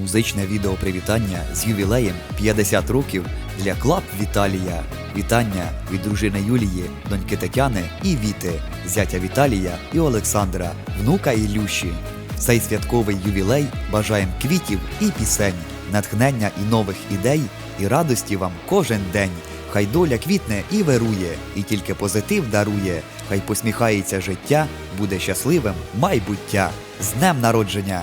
Музичне відео привітання з ювілеєм 50 років для Клаб Віталія. Вітання від дружини Юлії, доньки Тетяни і Віти, зятя Віталія і Олександра, внука Ілюші. Цей святковий ювілей бажаєм квітів і пісень, натхнення і нових ідей, і радості вам кожен день. Хай доля квітне і вирує, і тільки позитив дарує. Хай посміхається життя, буде щасливим майбуття. З днем народження!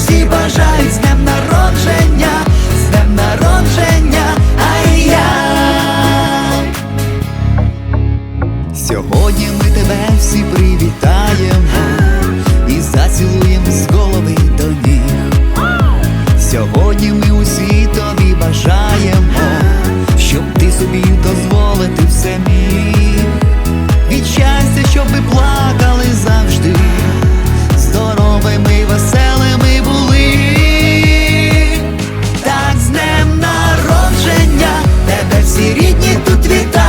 всі бажають з днем народження, з днем народження, ай я Сьогодні ми тебе всі привітаємо і зацілуємо з голови до ніг. Сьогодні ми усі тобі бажаємо, щоб ти собі дозволити все міг. Від щастя, щоб ви плакали Tutti